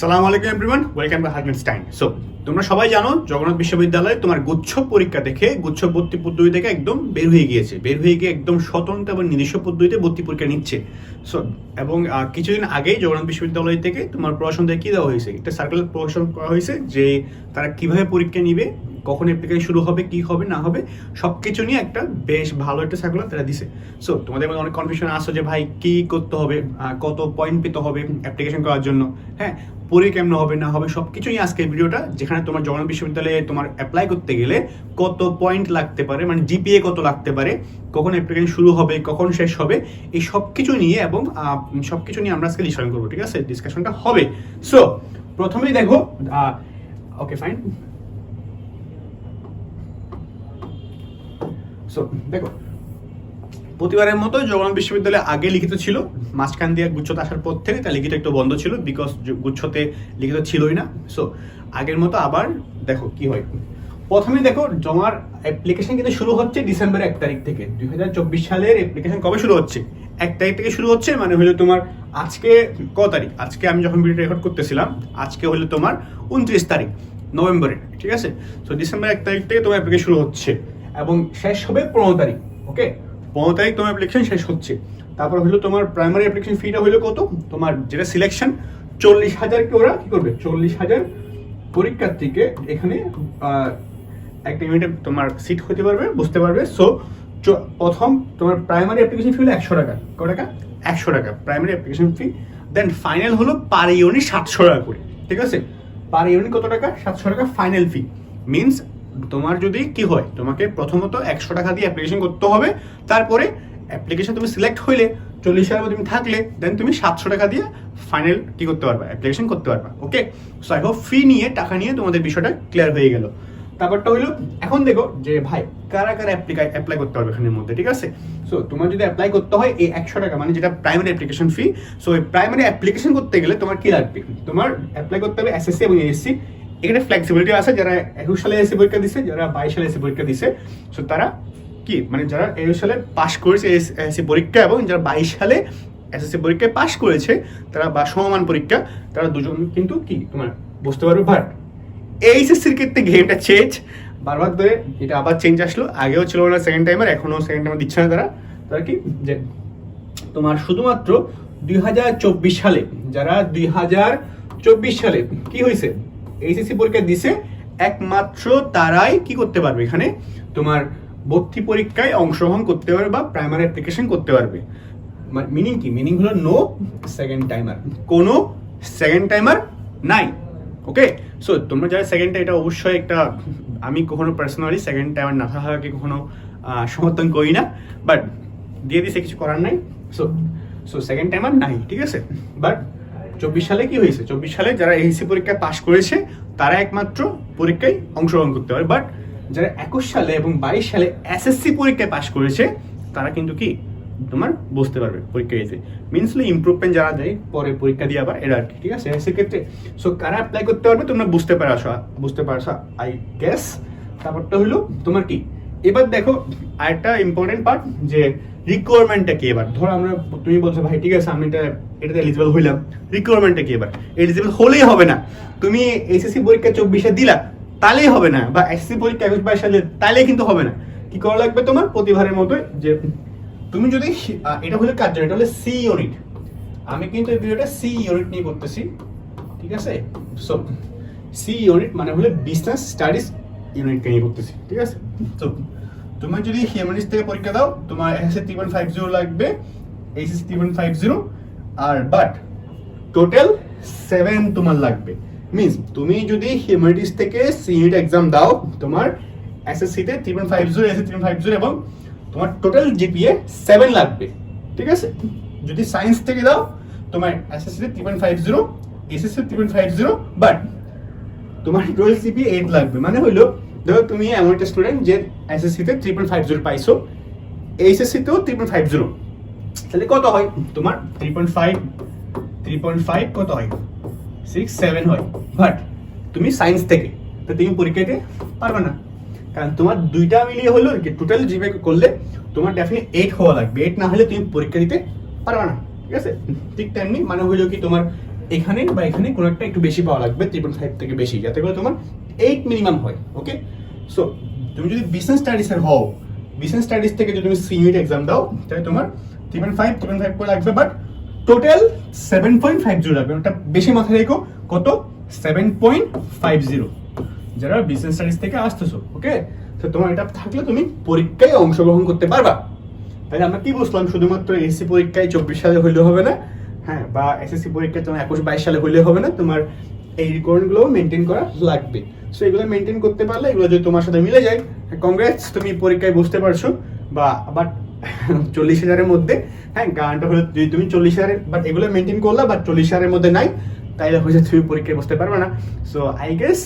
সালাম আলাইকুম everyone welcome to Hargenstein so তোমরা সবাই জানো, জগন্নাথ বিশ্ববিদ্যালয়ে তোমার গুচ্ছ পরীক্ষা দেখে, গুচ্ছ ভর্তি পদ্ধতি থেকে একদম বের হয়ে গিয়েছে। বের হয়ে গিয়ে একদম স্বতন্ত্র এবং নিজস্ব পদ্ধতিতে ভর্তি পরীক্ষা নিচ্ছে। সো এবং কিছুদিন আগেই জগন্নাথ বিশ্ববিদ্যালয় থেকে তোমার প্রশাসন থেকে কি দেওয়া হয়েছে। একটা সার্কুলার প্রশাসন করা হয়েছে যে তারা কীভাবে পরীক্ষা নিবে, কখন অ্যাপ্লিকেশন শুরু হবে, কি হবে, না হবে সব কিছু নিয়ে একটা বেশ ভালো একটা সার্কুলার তারা দিছে। সো তোমাদের মধ্যে অনেক কনফিউশন আসো যে ভাই কি করতে হবে কত পয়েন্ট পেতে হবে অ্যাপ্লিকেশন করার জন্য। হ্যাঁ পরীক্ষা কেমন হবে, না হবে সব কিছুই আজকের ভিডিওটা, যেখানে তোমার জগন্নাথ বিশ্ববিদ্যালয়ে তোমার অ্যাপ্লাই করতে গেলে কত পয়েন্ট লাগতে পারে মানে জিপিএ কত লাগতে পারে, কখন অ্যাপ্লিকেশন শুরু হবে, কখন শেষ হবে, এই সব কিছু নিয়ে এবং সব কিছু নিয়ে আমরা আজকে ডিসকাশন করব, ঠিক আছে? ডিসকাশনটা হবে। সো প্রথমেই দেখো ওকে ফাইন সো দেখো প্রতিবারের মতো জগন্নাথ বিশ্ববিদ্যালয়ে আগে লিখিত ছিল। মাঝখান দিয়ে গুচ্ছতে আসার পর থেকে তার লিখিত একটু বন্ধ ছিল বিকজ গুচ্ছতে লিখিত ছিলই না। সো আগের মতো আবার দেখো কি হয়। প্রথমে দেখো জমার অ্যাপ্লিকেশন কিন্তু শুরু হচ্ছে ডিসেম্বর এক তারিখ থেকে। দুই হাজার চব্বিশ সালের অ্যাপ্লিকেশন কবে শুরু হচ্ছে? এক তারিখ থেকে শুরু হচ্ছে মানে হলো তোমার আজকে ক তারিখ? আজকে আমি যখন ভিডিও রেকর্ড করতেছিলাম, আজকে হলো তোমার উনত্রিশ তারিখ, নভেম্বরের, ঠিক আছে? তো ডিসেম্বর এক তারিখ থেকে তোমার অ্যাপ্লিকেশন শুরু হচ্ছে এবং শেষ হবে পনেরো তারিখ ওকে পনেরো তারিখ তোমার অ্যাপ্লিকেশন শেষ হচ্ছে। তারপর হলো তোমার প্রাইমারি অ্যাপ্লিকেশন ফিটা হলো কত? তোমার যেটা সিলেকশন চল্লিশ হাজার হাজারকে ওরা কি করবে? চল্লিশ হাজার পরীক্ষার্থীকে এখানে একটা ইউনিটে তোমার সিট হতে পারবে বুঝতে পারবে। সো প্রথম তোমার প্রাইমারি অ্যাপ্লিকেশন ফি হলো একশো টাকা। কত টাকা? একশো টাকা primary application fee then final হলো পার ইউনিট সাতশো টাকা করে। ঠিক আছে? পার ইউনিট কত টাকা? সাতশো টাকা ফাইনাল ফি মিনস তোমার যদি কি হয়, তোমাকে প্রথমত একশো টাকা দিয়ে অ্যাপ্লিকেশন করতে হবে, তারপরে অ্যাপ্লিকেশন তুমি সিলেক্ট হইলে চল্লিশ হাজার তুমি থাকলে দেন তুমি সাতশো টাকা দিয়ে ফাইনাল কি করতে পারবা অ্যাপ্লিকেশন করতে পারবা okay so I hope fee নিয়ে, টাকা নিয়ে তোমাদের বিষয়টা ক্লিয়ার হয়ে গেল। তারপরটা হইল, এখন দেখো যে ভাই, কারা কারা অ্যাপ্লিকাই অ্যাপ্লাই করতে পারবে এখানের মধ্যে, ঠিক আছে? সো তোমার যদি অ্যাপ্লাই করতে হয়, এই একশো টাকা মানে যেটা প্রাইমারি অ্যাপ্লিকেশন ফি সো এই প্রাইমারি অ্যাপ্লিকেশন করতে গেলে তোমার কি লাগবে? তোমার অ্যাপ্লাই করতে হবে এসএসসি এবং এএসসি এখানে ফ্লেক্সিবিলিটি আছে, যারা একুশ সালে এসে পরীক্ষা দিছে, যারা বাইশ সালে এসে পরীক্ষা দিছে। সো তারা কি মানে যারা একুশ সালে পাশ করেছে এসএসসি পরীক্ষা এবং যারা বাইশ সালে এসএসসি পরীক্ষায় পাশ করেছে, তারা বা সমমান পরীক্ষা, তারা দুজন কিন্তু কি, তোমার বুঝতে পারবে বাট এইচএসসির ক্ষেত্রে গেমটা চেঞ্জ বারবার ধরে এটা আবার চেঞ্জ আসলো, আগেও ছিল না সেকেন্ড টাইমার এখনও সেকেন্ড টাইমার দিচ্ছে না তারা। তারা কি, যে তোমার শুধুমাত্র দুই হাজার চব্বিশ সালে, যারা দুই হাজার চব্বিশ সালে কি হয়েছে এইচএসসি পরীক্ষা দিছে, একমাত্র তারাই কি করতে পারবে? এখানে তোমার ভর্তি পরীক্ষায় অংশগ্রহণ করতে পারবে বা প্রাইমারি অ্যাপ্লিকেশন করতে পারবে। মিনিং কি? মিনিং হলো নো সেকেন্ড টাইমার কোনো সেকেন্ড টাইমার নাই। ওকে সো তোমরা যারা সেকেন্ড এটা অবশ্যই একটা, আমি কখনো পার্সোনালি সেকেন্ড টাইমার না থাকাকে কখনো সমর্থন করি না। বাট দিয়ে দিছে, কিছু করার নাই। সো সো সেকেন্ড টাইমার নাই, ঠিক আছে? বাট চব্বিশ সালে কি হয়েছে? চব্বিশ সালে যারা এসএসসি পরীক্ষায় পাশ করেছে, তারা একমাত্র পরীক্ষায় অংশগ্রহণ করতে পারে। বাট যারা একুশ সালে এবং বাইশ সালে এসএসসি পরীক্ষায় পাশ করেছে, তারা কিন্তু কি? তোমার বুঝতে পারবে পরীক্ষা দিতে। মিনস ইমপ্রুভমেন্ট যারা দেয়, পরে পরীক্ষা দিয়ে আবার এরা আর কি, ঠিক আছে? সেক্ষেত্রে সো কারা অ্যাপ্লাই করতে পারবে, তোমরা বুঝতে পারছ বুঝতে পারছ আই গেস তারপরটা হলো তোমার কি? এবার দেখো, আরেকটা ইম্পর্টেন্ট পার্ট যে রিকোয়ারমেন্টটা কি এবার? ধরো আমরা, তুমি বলছো, ভাই, ঠিক আছে, আমি এটা, এটাতে এলিজিবল হইলাম। রিকোয়ারমেন্টটা কি এবার? এলিজিবল হলেই হবে না। তুমি এসএসসি পরীক্ষা চব্বিশে দিলা, তাহলেই হবে না। বা এসএসসি পরীক্ষা একুশ বাইশ সালে, তাহলেই কিন্তু হবে না। কি করা লাগবে তোমার? প্রতিভারের মতো যে তুমি যদি এটা হলো কাজ এটা হলো সি ইউনিট আমি কিন্তু এই ভিডিওটা সি ইউনিট নিয়ে করতেছি, ঠিক আছে? সো সি ইউনিট মানে হলো বিজনেস স্টাডিজ ইউনিটকে নিয়ে করতেছি, ঠিক আছে? তো তুমি যদি হিউম্যানিস্ট থেকে পরীক্ষা দাও, তোমার SSC three point five zero লাগবে HSC three point five zero R but total seven তোমার লাগবে। মিনস তুমি যদি হিউম্যানিটিস থেকে সিইউনিট এক্সাম দাও, তোমার এসএসসিতে three point five zero SSC three five zero এবং তোমার টোটাল জিপিএ সেভেন লাগবে। ঠিক আছে? যদি সায়েন্স থেকে দাও, তোমার এসএসসিতে three point five zero SSC three point five zero but তোমার টুয়েলভ জিপি এইট লাগবে। মানে হলো ধরো তুমি এমন একটা স্টুডেন্ট যে এসএসসিতে থ্রি পয়েন্ট ফাইভ জিরো পাইছো এইচএসসিতেও থ্রি পয়েন্ট ফাইভ জিরো তাহলে কত হয়? তোমার three point five three point five কত হয়? সিক্স সেভেন হয়। বাট তুমি সায়েন্স থেকে, তো তুমি পরীক্ষা দিতে পারবে না। কারণ তোমার দুইটা মিলিয়ে হলো টোটাল জিপে করলে তোমার ডেফিনেট এইট হওয়া লাগবে। এইট না হলে তুমি পরীক্ষা দিতে পারবে না। ঠিক আছে? ঠিক তেমনি মানে হইল কি? তোমার এখানে বা এখানে কোনো একটা একটু বেশি পাওয়া লাগবে পয়েন্ট ফাইভ থেকে বেশি। যাতে করে তোমার এইট মিনিমাম হয় ওকে সো তুমি যদি বিজনেস স্টাডিজের হও বিজনেস স্টাডিজ থেকে যদি তুমি সি ইউনিট এক্সাম দাও, তাহলে তোমার three point five three point five করে লাগবে but total seven point five zero লাগবে। ওটা বেশি মাথায় রেখো, কত? সেভেন পয়েন্ট ফাইভ জিরো যারা বিজনেস স্টাডিজ থেকে আসতেছো ওকে তো তোমার এটা থাকলে তুমি পরীক্ষায় অংশগ্রহণ করতে পারবা। তাহলে আমরা কি বুঝলাম? শুধুমাত্র এসসি পরীক্ষায় চব্বিশ সালে হইলে হবে না হ্যাঁ বা এসএসসি পরীক্ষায় তোমার একুশ বাইশ সালে হইলে হবে না, তোমার এই রিকোয়ারমেন্টগুলো মেনটেন করা লাগবে। সো এগুলো মেনটেন করতে পারলে এগুলো যদি তোমার সাথে মিলে যায় কংগ্রেস তুমি পরীক্ষায় বসতে পারছ, বা বাট চল্লিশ হাজারের মধ্যে হ্যাঁ গানটা হলো যদি তুমি চল্লিশ হাজারের বাট এগুলো মেনটেন করলা বাট চল্লিশ হাজারের মধ্যে নাই, তাইলে হয়েছে তুমি পরীক্ষায় বসতে পারবে না। সো আই গেস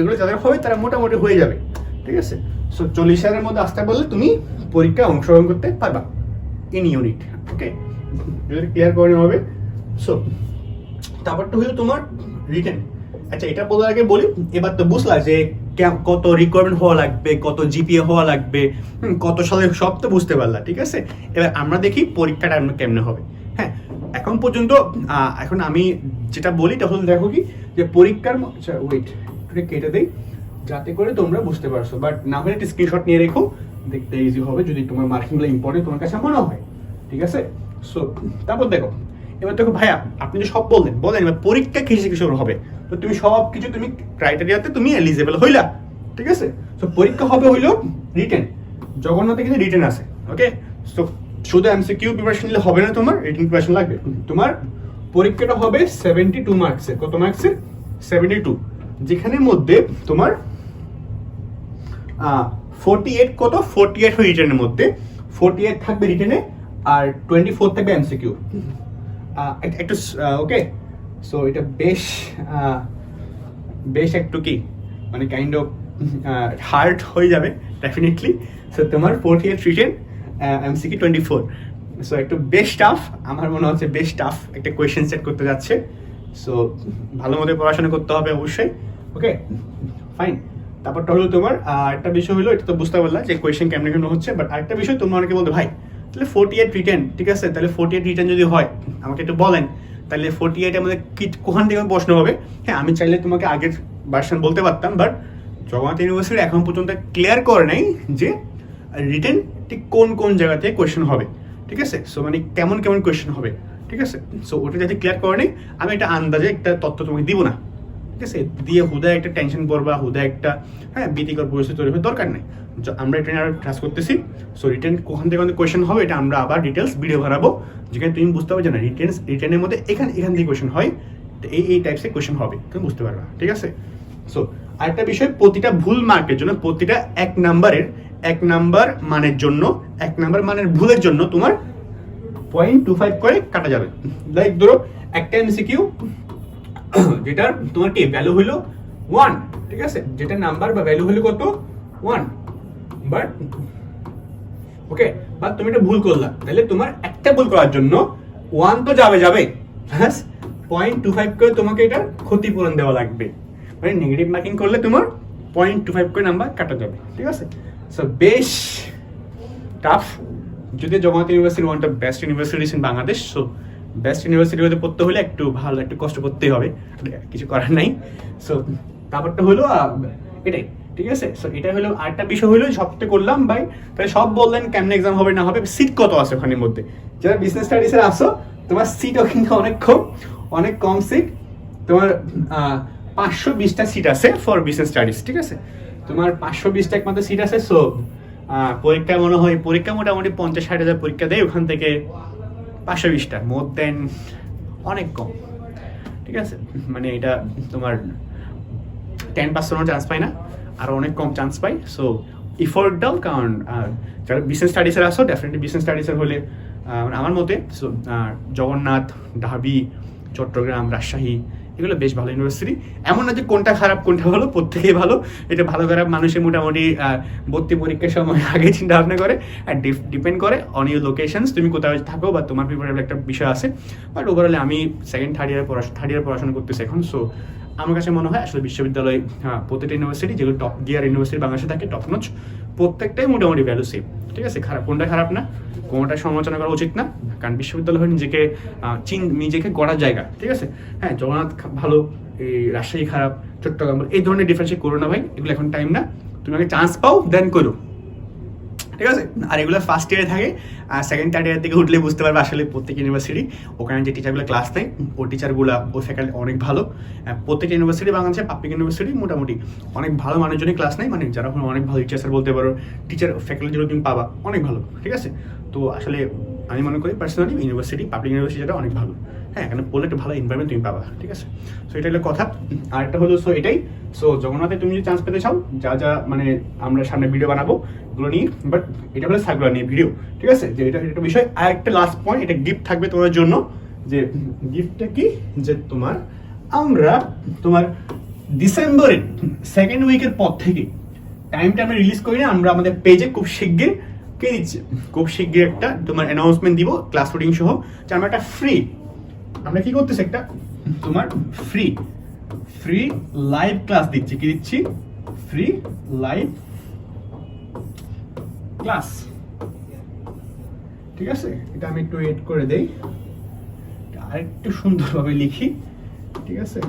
এগুলো যাদের হবে, তারা মোটামুটি হয়ে যাবে, ঠিক আছে? সো চল্লিশ হাজারের মধ্যে আসতে বললে তুমি পরীক্ষায় অংশগ্রহণ করতে পারবা ইন ইউনিট ওকে ক্লিয়ার করে হবে সো তারপরটা হলো তোমার রিটেন আচ্ছা এটা বলার আগে বলি, এবার তো বুঝলা যে কত রিকোয়ারমেন্ট হওয়া লাগবে, কত জিপিএ হওয়া লাগবে কত সালে সব তো বুঝতে পারলা, ঠিক আছে? এবার আমরা দেখি পরীক্ষাটা কেমনে হবে। হ্যাঁ এখন পর্যন্ত এখন আমি যেটা বলি তখন দেখো কি, যে পরীক্ষার আচ্ছা ওয়েট একটু কেটে দেই, যাতে করে তোমরা বুঝতে পারছ। বাট না হলে একটা স্ক্রিনশট নিয়ে রেখো, দেখতে ইজি হবে, যদি তোমার মার্কিংগুলো ইম্পর্টেন্ট তোমার কাছে মনে হয়, ঠিক আছে? সো তারপর দেখো এবার দেখো ভাইয়া, আপনি যে সব বললেন, বলেন এবার পরীক্ষা কিসে কিসের হবে? তো তুমি সব কিছু তুমি ক্রাইটেরিয়াতে তুমি এলিজেবল হইলা, ঠিক আছে? সো পরীক্ষা হবে হইল রিটেন জগন্নাথে কিন্তু রিটেন আছে ওকে সো শুধু এমসিকিউ প্রিপারেশন নিলে হবে না তোমার রিটেন প্রিপারেশন লাগবে। তোমার পরীক্ষাটা হবে সেভেন্টি টু মার্কসের কত মার্কসের সেভেন্টি টু যেখানের মধ্যে তোমার ফোরটি এইট কত? ফোরটি এইট রিটেনের মধ্যে। ফোরটি এইট থাকবে রিটেনে আর টোয়েন্টি ফোর থাকবে এমসিকিউ একটু ওকে সো এটা বেশ বেশ একটু কি মানে কাইন্ড অফ হার্ড হয়ে যাবে ডেফিনেটলি সো তোমার fourth year written MCQ twenty four so একটু বেশ টাফ আমার মনে হচ্ছে বেশ টাফ একটা কোয়েশ্চেন সেট করতে যাচ্ছে। সো ভালো মতো পড়াশোনা করতে হবে অবশ্যই ওকে ফাইন তারপরটা হলো তোমার একটা বিষয় হলো, এটা তো বুঝতে পারলাম যে কোয়েশ্চেন কেমন কেমন হচ্ছে বাট আরেকটা বিষয় তোমরা অনেকে বলতে, ভাই তাহলে ফোর্টি এইট রিটেন ঠিক আছে? তাহলে ফোর্টি এইট রিটার্ন যদি হয়, আমাকে একটু বলেন, তাহলে ফোর্টি এইটের আমাদের কি কোখান থেকে প্রশ্ন হবে। হ্যাঁ আমি চাইলে তোমাকে আগের ভার্সন বলতে পারতাম বাট জগন্নাথ ইউনিভার্সিটি এখন পর্যন্ত ক্লিয়ার করে নাই যে রিটার্ন ঠিক কোন কোন জায়গা থেকে কোয়েশ্চেন হবে, ঠিক আছে? সো মানে কেমন কেমন কোয়েশ্চেন হবে, ঠিক আছে? সো ওটা যাতে ক্লিয়ার করে নেই, আমি একটা আন্দাজে একটা তথ্য তোমাকে দিব না। ঠিক আছে দিয়ে হুদা একটা টেনশন পড়বা হুদা একটা হ্যাঁ ভীতিকর পরিস্থিতি তৈরি হওয়ার দরকার নেই। আমরা এটা নিয়ে ক্লাস করতেছি। সো রিটার্ন কোখান থেকে কোয়েশ্চেন হবে, এটা আমরা আবার ডিটেলস ভিডিও বানাবো। যেখানে তুমি বুঝতে পারবে না রিটেন রিটার্নের মধ্যে এখানে, এখান থেকে কোয়েশ্চেন হয়, তো এই এই টাইপসের কোয়েশ্চেন হবে, তুমি বুঝতে পারবা, ঠিক আছে? সো আরেকটা বিষয়, প্রতিটা ভুল মার্কের জন্য, প্রতিটা এক নাম্বারের, এক নাম্বার মানের জন্য, এক নাম্বার মানের ভুলের জন্য তোমার পয়েন্ট টু ফাইভ করে কাটা যাবে। লাইক ধরো, একটা এমসিকিউ যেটার তোমার কি ভ্যালু হলো ওয়ান ঠিক আছে? যেটা নাম্বার বা ভ্যালু হলো কত? ওয়ান বাট ওকে বাট তুমি এটা ভুল করলা। তাহলে তোমার একটা ভুল করার জন্য ওয়ান তো যাবে যাবে। প্লাস পয়েন্ট টু ফাইভ করে তোমাকে এটা ক্ষতিপূরণ দেওয়া লাগবে। মানে নেগেটিভ মার্কিং করলে তোমার পয়েন্ট টু ফাইভ করে নাম্বার কাটা যাবে, ঠিক আছে? সো বেশ টাফ যদি Jagannath university one of best universities in Bangladesh so best university হতে পড়তে হলে একটু ভালো, একটু কষ্ট করতেই হবে। কিছু করার নাই। সো তারপরটা হলো এটাই, ঠিক আছে? সো এটা হলো আরেকটা বিষয় হলো সবটা করলাম ভাই, তাহলে সব বললেন, কেমন এক্সাম হবে, না হবে সিট কত আছে ওখানের মধ্যে? যারা বিজনেস স্টাডিসে আসো তোমার সিটও কিন্তু অনেক কম অনেক কম সিট তোমার পাঁচশো বিশটা সিট আছে ফর বিজনেস স্টাডিজ ঠিক আছে? তোমার পাঁচশো বিশটা একমাত্র সিট আছে সো পরীক্ষা মনে হয়, পরীক্ষা মোটামুটি পঞ্চাশ ষাট হাজার পরীক্ষা দেয় ওখান থেকে। পাঁচশো বিশটা, মোর দেন অনেক কম। ঠিক আছে? মানে এটা তোমার টেন পার্সেন্টও চান্স পাই না আরও অনেক কম চান্স পাই সো ইফোর্ট দাও কারণ যারা বিজনেস স্টাডিসের আসো ডেফিনেটলি বিজনেস স্টাডিসের হলে আমার মতে সো জগন্নাথ, ঢাবি, চট্টগ্রাম, রাজশাহী এগুলো বেশ ভালো ইউনিভার্সিটি এমন না যে কোনটা খারাপ, কোনটা ভালো, প্রত্যেকেই ভালো। এটা ভালো খারাপ মানুষের মোটামুটি ভর্তি পরীক্ষার সময় আগে চিন্তা ভাবনা করে আর ডিপেন্ড করে অন ইউর লোকেশনস তুমি কোথাও থাকো বা তোমার প্রিপারেবল একটা বিষয় আছে। বাট ওভারঅলে আমি সেকেন্ড থার্ড ইয়ার পড়াশোনা থার্ড ইয়ার পড়াশোনা করতেছি এখন সো আমার কাছে মনে হয় আসলে বিশ্ববিদ্যালয় হ্যাঁ প্রত্যেকটা ইউনিভার্সিটি যেগুলো টপ গিয়ার ইউনিভার্সিটি বাংলাদেশে থাকে টপ নচ প্রত্যেকটাই মোটামুটি ভ্যালু সেম ঠিক আছে? খারাপ কোনটা খারাপ না কোনোটা সমালোচনা করা উচিত না, কারণ বিশ্ববিদ্যালয় নিজেকে চিন, নিজেকে গড়ার জায়গা, ঠিক আছে? হ্যাঁ জগন্নাথ ভালো এই রাজশাহী খারাপ, চট্টগ্রাম এই ধরনের ডিফারেন্সিয়েট করো না ভাই, এগুলো এখন টাইম না, তুমি আগে চান্স পাও দেন করো। ঠিক আছে? আর এগুলো ফার্স্ট ইয়ারে থাকে, আর সেকেন্ড থার্ড ইয়ার থেকে উঠলে বুঝতে পারবে আসলে প্রত্যেক ইউনিভার্সিটি ওখানে যে টিচারগুলো ক্লাস নেয়, ও টিচারগুলো ও ফ্যাকাল্টি অনেক ভালো। প্রত্যেক ইউনিভার্সিটি বাংলাদেশে পাবলিক ইউনিভার্সিটি মোটামুটি অনেক ভালো মানুষজনই ক্লাস নেয় মানে যারা অনেক ভালো টিচার বলতে পারো টিচার ফ্যাকাল্টিগুলো তুমি পাবা, অনেক ভালো, ঠিক আছে? তো আসলে আমি মনে করি পার্সোনালি ইউনিভার্সিটি পাবলিক ইউনিভার্সিটিটা অনেক ভালো। হ্যাঁ এখানে পড়লে একটা ভালো এনভায়রনমেন্ট তুমি পাবা, ঠিক আছে? সো এটা হলো কথা। আর একটা হলো সো এটাই। সো জগন্নাথে তুমি যদি চান্স পেতে চাও, যা যা মানে আমরা সামনে ভিডিও বানাবো, এগুলো নিয়ে। বাট এটা হলো সার্কুলার নিয়ে ভিডিও ঠিক আছে? যে এটা একটা বিষয়। আর একটা লাস্ট পয়েন্ট এটা গিফট থাকবে তোমার জন্য, যে গিফটটা কি? যে তোমার, আমরা তোমার ডিসেম্বরের সেকেন্ড উইকের পর থেকে টাইমটা আমরা রিলিজ করি না, আমরা আমাদের পেজে খুব শিগগির কে দিচ্ছে খুব শিগগির একটা তোমার অ্যানাউন্সমেন্ট দিব ক্লাস রুটিন সহ। যে আমরা একটা ফ্রি আমরা কি করতেছি একটা? তোমার ফ্রি ফ্রি লাইভ ক্লাস দিচ্ছি। কি দিচ্ছি? ফ্রি লাইভ ক্লাস ঠিক আছে? এটা আমি একটু এড করে দেই। আরেকটু সুন্দরভাবে লিখি। ঠিক আছে?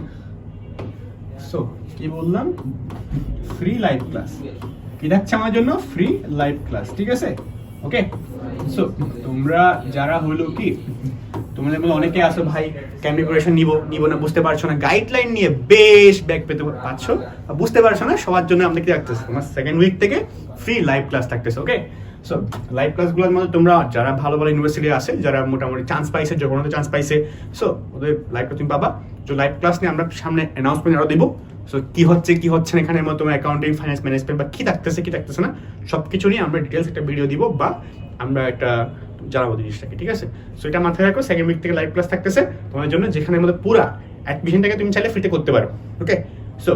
সো কি বললাম? ফ্রি লাইভ ক্লাস কি থাকছে আমার জন্য ফ্রি লাইভ ক্লাস ঠিক আছে? ওকে সো তোমরা যারা হলো কি, তোমাদের মধ্যে অনেকে আসো ভাই কেমন প্রিপারেশন নিব না, বুঝতে পারছ না গাইডলাইন নিয়ে বেশ ব্যাক পেতে পারছ বুঝতে পারছ না, সবার জন্য আমাদের কি রাখতেছে? তোমার সেকেন্ড উইক থেকে ফ্রি লাইভ ক্লাস থাকতেছে ওকে সো লাইভ ক্লাসগুলোর মধ্যে তোমরা যারা ভালো ভালো ইউনিভার্সিটি আছে, যারা মোটামুটি চান্স পাইছে জগন্নাথ চান্স পাইছে সো ওদের লাইভটা তুমি পাবা। তো লাইভ ক্লাস নিয়ে আমরা সামনে অ্যানাউন্সমেন্ট আরও দিব। সো কি হচ্ছে কি হচ্ছে না এখানে তোমার অ্যাকাউন্টিং ফাইন্যান্স ম্যানেজমেন্ট বা কি থাকতেছে কি থাকতেছে না সব কিছু নিয়ে আমরা ডিটেলস একটা ভিডিও দিব বা আমরা একটা জানাব জিনিসটাকে, ঠিক আছে? সো এটা মাথায় রাখো সেকেন্ড উইক থেকে লাইভ ক্লাস থাকতেছে, তোমার জন্য যেখানে মধ্যে পুরা অ্যাডমিশনটাকে তুমি চাইলে ফ্রিতে করতে পারো okay so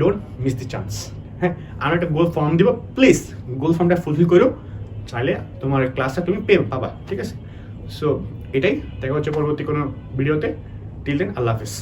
don't miss the chance হ্যাঁ? আমরা একটা গোল ফর্ম দিব প্লিজ গোল ফর্মটা ফুলফিল করো, চাইলে তোমার ক্লাসটা তুমি পে পাবা, ঠিক আছে? সো এটাই, দেখা হচ্ছে পরবর্তী কোনো ভিডিওতে টিল দেন আল্লাহ হাফিজ।